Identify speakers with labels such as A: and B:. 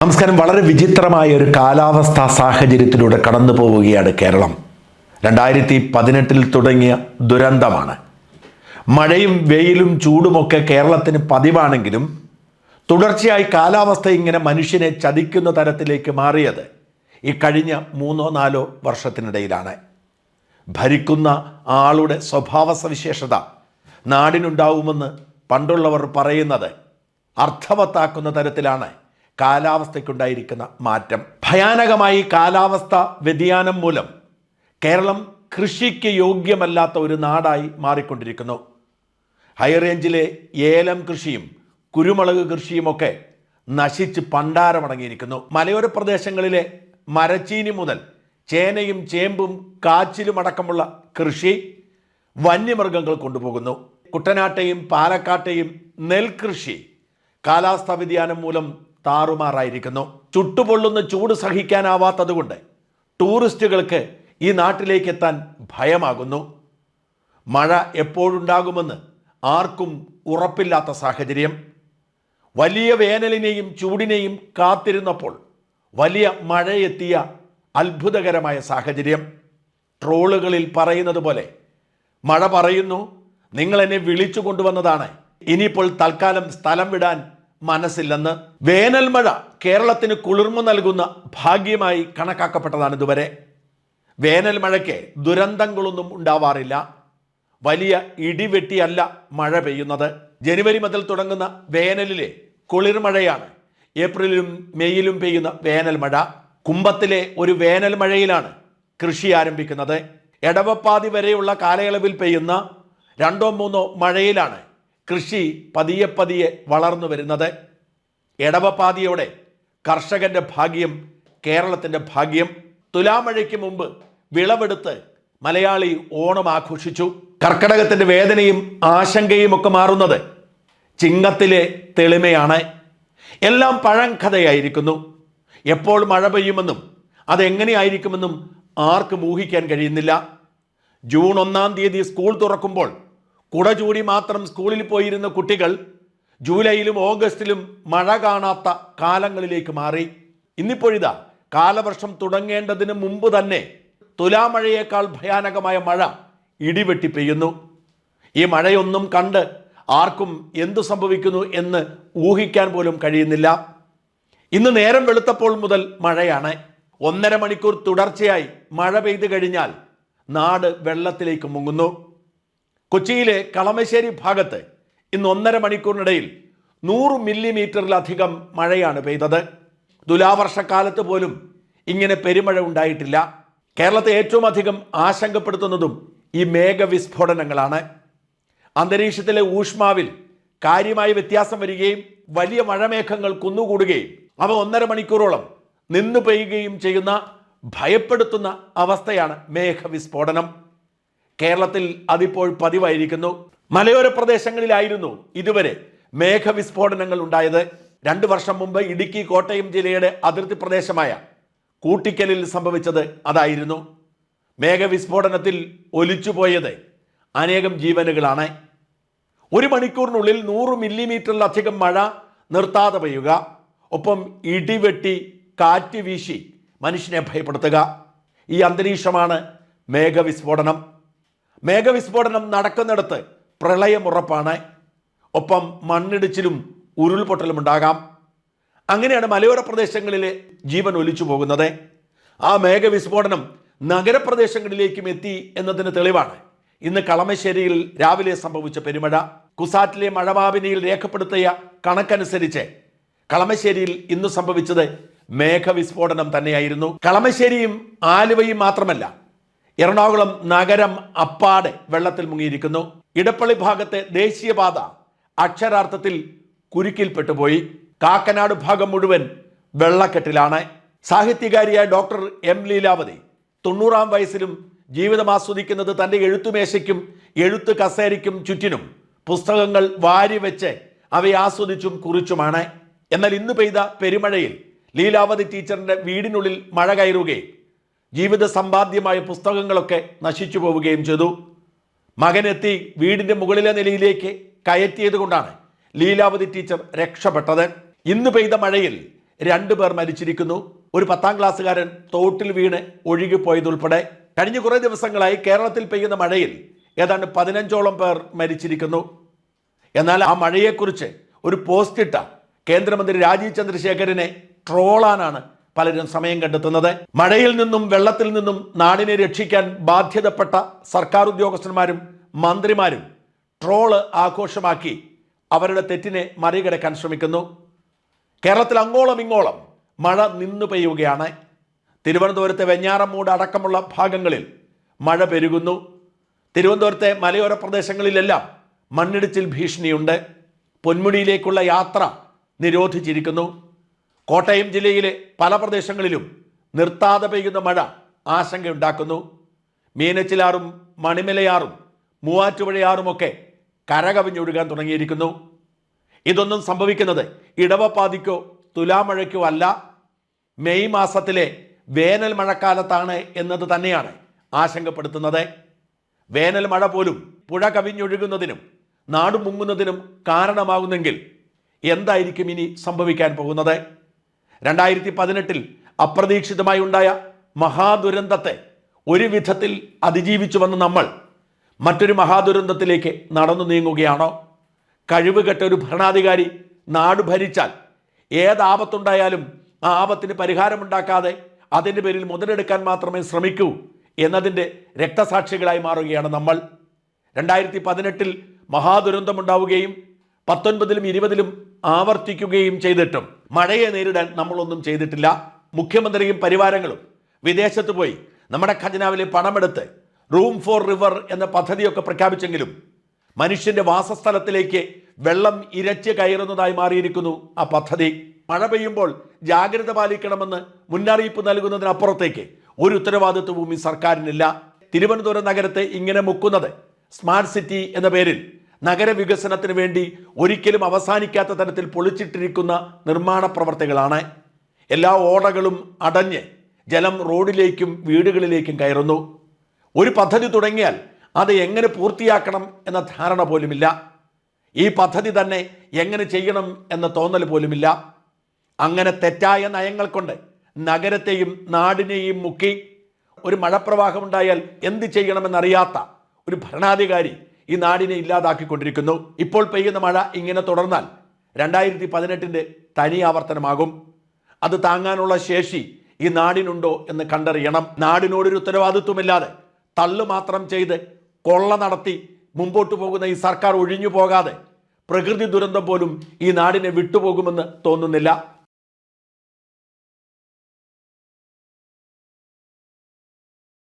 A: നമസ്കാരം വളരെ വിചിത്രമായ ഒരു കാലാവസ്ഥാ സാഹചര്യത്തിലൂടെ കടന്നു പോവുകയാണ് കേരളം. രണ്ടായിരത്തി പതിനെട്ടിൽ തുടങ്ങിയ ദുരന്തമാണ്. മഴയും വെയിലും ചൂടുമൊക്കെ കേരളത്തിന് പതിവാണെങ്കിലും തുടർച്ചയായി കാലാവസ്ഥ ഇങ്ങനെ മനുഷ്യനെ ചതിക്കുന്ന തരത്തിലേക്ക് മാറിയത് ഈ കഴിഞ്ഞ മൂന്നോ നാലോ വർഷത്തിനിടയിലാണ്. ഭരിക്കുന്ന ആളുടെ സ്വഭാവ സവിശേഷത നാടിനുണ്ടാവുമെന്ന് പണ്ടുള്ളവർ പറയുന്നത് അർത്ഥവത്താക്കുന്ന തരത്തിലാണ്. കാലാവസ്ഥയ്ക്കുണ്ടായിരിക്കുന്ന മാറ്റം. ഭയാനകമായി കാലാവസ്ഥ വ്യതിയാനം മൂലം കേരളം കൃഷിക്ക് യോഗ്യമല്ലാത്ത ഒരു നാടായി മാറിക്കൊണ്ടിരിക്കുന്നു. ഹൈ റേഞ്ചിലെ ഏലം കൃഷിയും കുരുമുളക് കൃഷിയുമൊക്കെ നശിച്ച് പണ്ടാരമടങ്ങിയിരിക്കുന്നു. മലയോര പ്രദേശങ്ങളിലെ മരച്ചീനി മുതൽ ചേനയും ചേമ്പും കാച്ചിലും അടക്കമുള്ള കൃഷി വന്യമൃഗങ്ങൾ കൊണ്ടുപോകുന്നു. കുട്ടനാട്ടെയും പാലക്കാട്ടെയും നെൽകൃഷി കാലാവസ്ഥാ വ്യതിയാനം മൂലം താറുമാറായിരിക്കുന്നു. ചുട്ടുപൊള്ളുന്ന ചൂട് സഹിക്കാനാവാത്തതുകൊണ്ട് ടൂറിസ്റ്റുകൾക്ക് ഈ നാട്ടിലേക്ക് എത്താൻ ഭയമാകുന്നു. മഴ എപ്പോഴുണ്ടാകുമെന്ന് ആർക്കും ഉറപ്പില്ലാത്ത സാഹചര്യം. വലിയ വേനലിനെയും ചൂടിനെയും കാത്തിരുന്നപ്പോൾ വലിയ മഴയെത്തിയ അത്ഭുതകരമായ സാഹചര്യം. ട്രോളുകളിൽ പറയുന്നത് പോലെ മഴ പറയുന്നു നിങ്ങൾ എന്നെ വിളിച്ചു കൊണ്ടുവന്നതാണ്. ഇനിയിപ്പോൾ തൽക്കാലം സ്ഥലം വിടാൻ മനസ്സില്ലെന്ന് വേനൽമഴ കേരളത്തിന് കുളിർമ നൽകുന്ന ഭാഗ്യമായി കണക്കാക്കപ്പെട്ടതാണ് ഇതുവരെ. വേനൽമഴയ്ക്ക് ദുരന്തങ്ങളൊന്നും ഉണ്ടാവാറില്ല. വലിയ ഇടിവെട്ടിയല്ല മഴ പെയ്യുന്നത്. ജനുവരി മുതൽ തുടങ്ങുന്ന വേനലിലെ കുളിർമഴയാണ് ഏപ്രിലും മെയ്യിലും പെയ്യുന്ന വേനൽമഴ. കുംഭത്തിലെ ഒരു വേനൽ മഴയിലാണ് കൃഷി ആരംഭിക്കുന്നത്. എടവപ്പാതി വരെയുള്ള കാലയളവിൽ പെയ്യുന്ന രണ്ടോ മൂന്നോ മഴയിലാണ് കൃഷി പതിയെ പതിയെ വളർന്നു വരുന്നത്. എടവപ്പാതിയോടെ കർഷകന്റെ ഭാഗ്യം കേരളത്തിന്റെ ഭാഗ്യം. തുലാമഴയ്ക്ക് മുമ്പ് വിളവെടുത്ത് മലയാളി ഓണം ആഘോഷിച്ചു. കർക്കടകത്തിന്റെ വേദനയും ആശങ്കയും ഒക്കെ മാറുന്നത് ചിങ്ങത്തിലെ തെളിമയാണ്. എല്ലാം പഴങ്കഥയായിരിക്കുന്നു. എപ്പോൾ മഴ പെയ്യുമെന്നും അതെങ്ങനെയായിരിക്കുമെന്നും ആർക്കും ഊഹിക്കാൻ കഴിയുന്നില്ല. ജൂൺ ഒന്നാം തീയതി സ്കൂൾ തുറക്കുമ്പോൾ കുട ചൂടി മാത്രം സ്കൂളിൽ പോയിരുന്ന കുട്ടികൾ ജൂലൈയിലും ഓഗസ്റ്റിലും മഴ കാണാത്ത കാലങ്ങളിലേക്ക് മാറി. ഇന്നിപ്പോഴിതാ കാലവർഷം തുടങ്ങേണ്ടതിന് മുമ്പ് തന്നെ തുലാമഴയേക്കാൾ ഭയാനകമായ മഴ ഇടിവെട്ടി പെയ്യുന്നു. ഈ മഴയൊന്നും കണ്ട് ആർക്കും എന്തു സംഭവിക്കുന്നു എന്ന് ഊഹിക്കാൻ പോലും കഴിയുന്നില്ല. ഇന്ന് നേരം വെളുത്തപ്പോൾ മുതൽ മഴയാണ്. ഒന്നര മണിക്കൂർ തുടർച്ചയായി മഴ പെയ്തു കഴിഞ്ഞാൽ നാട് വെള്ളത്തിലേക്ക് മുങ്ങുന്നു. കൊച്ചിയിലെ കളമശ്ശേരി ഭാഗത്ത് ഇന്ന് ഒന്നര മണിക്കൂറിനിടയിൽ നൂറ് മില്ലിമീറ്ററിലധികം മഴയാണ് പെയ്തത്. തുലാവർഷക്കാലത്ത് പോലും ഇങ്ങനെ പെരുമഴ ഉണ്ടായിട്ടില്ല. കേരളത്തെ ഏറ്റവും അധികം ആശങ്കപ്പെടുത്തുന്നതും ഈ മേഘവിസ്ഫോടനങ്ങളാണ്. അന്തരീക്ഷത്തിലെ ഊഷ്മാവിൽ കാര്യമായ വ്യത്യാസം വരികയും വലിയ മഴമേഘങ്ങൾ കുന്നുകൂടുകയും അവ ഒന്നര മണിക്കൂറോളം നിന്നു പെയ്യുകയും ചെയ്യുന്ന ഭയപ്പെടുത്തുന്ന അവസ്ഥയാണ് മേഘവിസ്ഫോടനം. കേരളത്തിൽ അതിപ്പോൾ പതിവായിരിക്കുന്നു. മലയോര പ്രദേശങ്ങളിലായിരുന്നു ഇതുവരെ മേഘവിസ്ഫോടനങ്ങൾ ഉണ്ടായത്. രണ്ടു വർഷം മുമ്പ് ഇടുക്കി കോട്ടയം ജില്ലയുടെ അതിർത്തി പ്രദേശമായ കൂട്ടിക്കലിൽ സംഭവിച്ചത് അതായിരുന്നു. മേഘവിസ്ഫോടനത്തിൽ ഒലിച്ചുപോയത് അനേകം ജീവനുകളാണ്. ഒരു മണിക്കൂറിനുള്ളിൽ നൂറ് മില്ലിമീറ്ററിലധികം മഴ നിർത്താതെ പെയ്യുക. ഒപ്പം ഇടിവെട്ടി കാറ്റ് വീശി മനുഷ്യനെ ഭയപ്പെടുത്തുക. ഈ അന്തരീക്ഷമാണ് മേഘവിസ്ഫോടനം. മേഘവിസ്ഫോടനം നടക്കുന്നിടത്ത് പ്രളയം ഉറപ്പാണ്. ഒപ്പം മണ്ണിടിച്ചിലും ഉരുൾപൊട്ടലും ഉണ്ടാകാം. അങ്ങനെയാണ് മലയോര പ്രദേശങ്ങളിലെ ജീവൻ ഒലിച്ചു പോകുന്നത്. ആ മേഘവിസ്ഫോടനം നഗരപ്രദേശങ്ങളിലേക്കും എത്തി എന്നതിന് തെളിവാണ്. ഇന്ന് കളമശ്ശേരിയിൽ രാവിലെ സംഭവിച്ച പെരുമഴ. കുസാറ്റിലെ മഴവാപിനിയിൽ രേഖപ്പെടുത്തിയ കണക്കനുസരിച്ച് കളമശ്ശേരിയിൽ ഇന്ന് സംഭവിച്ചത് മേഘവിസ്ഫോടനം തന്നെയായിരുന്നു. കളമശ്ശേരിയും ആലുവയും മാത്രമല്ല എറണാകുളം നഗരം അപ്പാടെ വെള്ളത്തിൽ മുങ്ങിയിരിക്കുന്നു. ഇടപ്പള്ളി ഭാഗത്തെ ദേശീയപാത അക്ഷരാർത്ഥത്തിൽ കുരുക്കിൽപ്പെട്ടുപോയി കാക്കനാട് ഭാഗം മുഴുവൻ വെള്ളക്കെട്ടിലാണ്. സാഹിത്യകാരിയായ ഡോക്ടർ എം ലീലാവതി തൊണ്ണൂറാം വയസ്സിലും ജീവിതം ആസ്വദിക്കുന്നത് തന്റെ എഴുത്തുമേശയ്ക്കും എഴുത്ത് കസേരയ്ക്കും ചുറ്റിനും പുസ്തകങ്ങൾ വാരി വെച്ച് അവയെ ആസ്വദിച്ചും കുറിച്ചുമാണ്. എന്നാൽ ഇന്ന് പെയ്ത പെരുമഴയിൽ ലീലാവതി ടീച്ചറിന്റെ വീടിനുള്ളിൽ മഴ കയറുകയും ജീവിത സമ്പാദ്യമായ പുസ്തകങ്ങളൊക്കെ നശിച്ചു പോവുകയും ചെയ്തു. മകനെത്തി വീടിന്റെ മുകളിലെ നിലയിലേക്ക് കയറ്റിയത് കൊണ്ടാണ് ലീലാവതി ടീച്ചർ രക്ഷപ്പെട്ടത്. ഇന്ന് പെയ്ത മഴയിൽ രണ്ടു പേർ മരിച്ചിരിക്കുന്നു. ഒരു പത്താം ക്ലാസ്സുകാരൻ തോട്ടിൽ വീണ് ഒഴുകിപ്പോയതുൾപ്പെടെ കഴിഞ്ഞ കുറേ ദിവസങ്ങളായി കേരളത്തിൽ പെയ്യുന്ന മഴയിൽ ഏതാണ്ട് പതിനഞ്ചോളം പേർ മരിച്ചിരിക്കുന്നു. എന്നാൽ ആ മഴയെക്കുറിച്ച് ഒരു പോസ്റ്റ് ഇട്ട കേന്ദ്രമന്ത്രി രാജീവ് ചന്ദ്രശേഖരനെ ട്രോളാനാണ് പലരും സമയം കണ്ടെത്തുന്നത്. മഴയിൽ നിന്നും വെള്ളത്തിൽ നിന്നും നാടിനെ രക്ഷിക്കാൻ ബാധ്യതപ്പെട്ട സർക്കാർ ഉദ്യോഗസ്ഥന്മാരും മന്ത്രിമാരും ട്രോൾ ആഘോഷമാക്കി അവരുടെ തെറ്റിനെ മറികടക്കാൻ ശ്രമിക്കുന്നു. കേരളത്തിൽ അങ്ങോളം ഇങ്ങോളം മഴ നിന്നു പെയ്യുകയാണ്. തിരുവനന്തപുരത്തെ വെഞ്ഞാറമൂട് അടക്കമുള്ള ഭാഗങ്ങളിൽ മഴ പെരുകുന്നു. തിരുവനന്തപുരത്തെ മലയോര പ്രദേശങ്ങളിലെല്ലാം മണ്ണിടിച്ചിൽ ഭീഷണിയുണ്ട്. പൊന്മുടിയിലേക്കുള്ള യാത്ര നിരോധിച്ചിരിക്കുന്നു. കോട്ടയം ജില്ലയിലെ പല പ്രദേശങ്ങളിലും നിർത്താതെ പെയ്യുന്ന മഴ ആശങ്കയുണ്ടാക്കുന്നു. മീനച്ചിലാറും മണിമലയാറും മൂവാറ്റുപുഴയാറുമൊക്കെ കരകവിഞ്ഞൊഴുകാൻ തുടങ്ങിയിരിക്കുന്നു. ഇതൊന്നും സംഭവിക്കുന്നത് ഇടവപ്പാതിക്കോ തുലാമഴയ്ക്കോ അല്ല. മെയ് മാസത്തിലെ വേനൽ മഴക്കാലത്താണ് എന്നത് തന്നെയാണ് ആശങ്കപ്പെടുത്തുന്നത്. വേനൽ മഴ പോലും പുഴ കവിഞ്ഞൊഴുകുന്നതിനും നാട് മുങ്ങുന്നതിനും കാരണമാകുന്നെങ്കിൽ എന്തായിരിക്കും ഇനി സംഭവിക്കാൻ പോകുന്നത്? രണ്ടായിരത്തി പതിനെട്ടിൽ അപ്രതീക്ഷിതമായി ഉണ്ടായ മഹാദുരന്തത്തെ ഒരു വിധത്തിൽ അതിജീവിച്ചു വന്ന നമ്മൾ മറ്റൊരു മഹാദുരന്തത്തിലേക്ക് നടന്നു നീങ്ങുകയാണോ? കഴിവുകെട്ട ഒരു ഭരണാധികാരി നാട് ഭരിച്ചാൽ ഏത് ആപത്തുണ്ടായാലും ആ ആപത്തിന് പരിഹാരമുണ്ടാക്കാതെ അതിന്റെ പേരിൽ മുതലെടുക്കാൻ മാത്രമേ ശ്രമിക്കൂ എന്നതിന്റെ രക്തസാക്ഷികളായി മാറുകയാണ് നമ്മൾ. രണ്ടായിരത്തി പതിനെട്ടിൽ മഹാദുരന്തമുണ്ടാവുകയും പത്തൊൻപതിലും ഇരുപതിലും ആവർത്തിക്കുകയും ചെയ്തിട്ടും മഴയെ നേരിടാൻ നമ്മളൊന്നും ചെയ്തിട്ടില്ല. മുഖ്യമന്ത്രിയും പരിവാരങ്ങളും. വിദേശത്ത് പോയി നമ്മുടെ ഖജനാവിലെ പണമെടുത്ത് റൂം ഫോർ റിവർ എന്ന പദ്ധതിയൊക്കെ പ്രഖ്യാപിച്ചെങ്കിലും മനുഷ്യന്റെ വാസസ്ഥലത്തിലേക്ക് വെള്ളം ഇരച്ച് കയറുന്നതായി മാറിയിരിക്കുന്നു ആ പദ്ധതി. മഴ പെയ്യുമ്പോൾ ജാഗ്രത പാലിക്കണമെന്ന് മുന്നറിയിപ്പ് നൽകുന്നതിനപ്പുറത്തേക്ക് ഒരു ഉത്തരവാദിത്വവും ഈ സർക്കാരിനില്ല. തിരുവനന്തപുരം നഗരത്തെ ഇങ്ങനെ മുക്കുന്നത് സ്മാർട്ട് സിറ്റി എന്ന പേരിൽ നഗരവികസനത്തിന് വേണ്ടി ഒരിക്കലും അവസാനിക്കാത്ത തരത്തിൽ പൊളിച്ചിട്ടിരിക്കുന്ന നിർമ്മാണ പ്രവർത്തികളാണ്. എല്ലാ ഓടകളും അടഞ്ഞ് ജലം റോഡിലേക്കും വീടുകളിലേക്കും കയറുന്നു. ഒരു പദ്ധതി തുടങ്ങിയാൽ അത് എങ്ങനെ പൂർത്തിയാക്കണം എന്ന ധാരണ പോലുമില്ല. ഈ പദ്ധതി തന്നെ എങ്ങനെ ചെയ്യണം എന്ന തോന്നൽ പോലുമില്ല. അങ്ങനെ തെറ്റായ നയങ്ങൾ കൊണ്ട് നഗരത്തെയും നാടിനെയും മുക്കി ഒരു മഴപ്രവാഹമുണ്ടായാൽ എന്ത് ചെയ്യണമെന്നറിയാത്ത ഒരു ഭരണാധികാരി ഈ നാടിനെ ഇല്ലാതാക്കിക്കൊണ്ടിരിക്കുന്നു. ഇപ്പോൾ പെയ്യുന്ന മഴ ഇങ്ങനെ തുടർന്നാൽ രണ്ടായിരത്തി പതിനെട്ടിന്റെ തനി ആവർത്തനമാകും. അത് താങ്ങാനുള്ള ശേഷി ഈ നാടിനുണ്ടോ എന്ന് കണ്ടറിയണം. നാടിനോടൊരു ഉത്തരവാദിത്വമില്ലാതെ തള്ളു മാത്രം ചെയ്ത് കൊള്ള നടത്തി മുമ്പോട്ട് പോകുന്ന ഈ സർക്കാർ ഒഴിഞ്ഞു പോകാതെ പ്രകൃതി ദുരന്തം പോലും ഈ നാടിനെ വിട്ടുപോകുമെന്ന് തോന്നുന്നില്ല.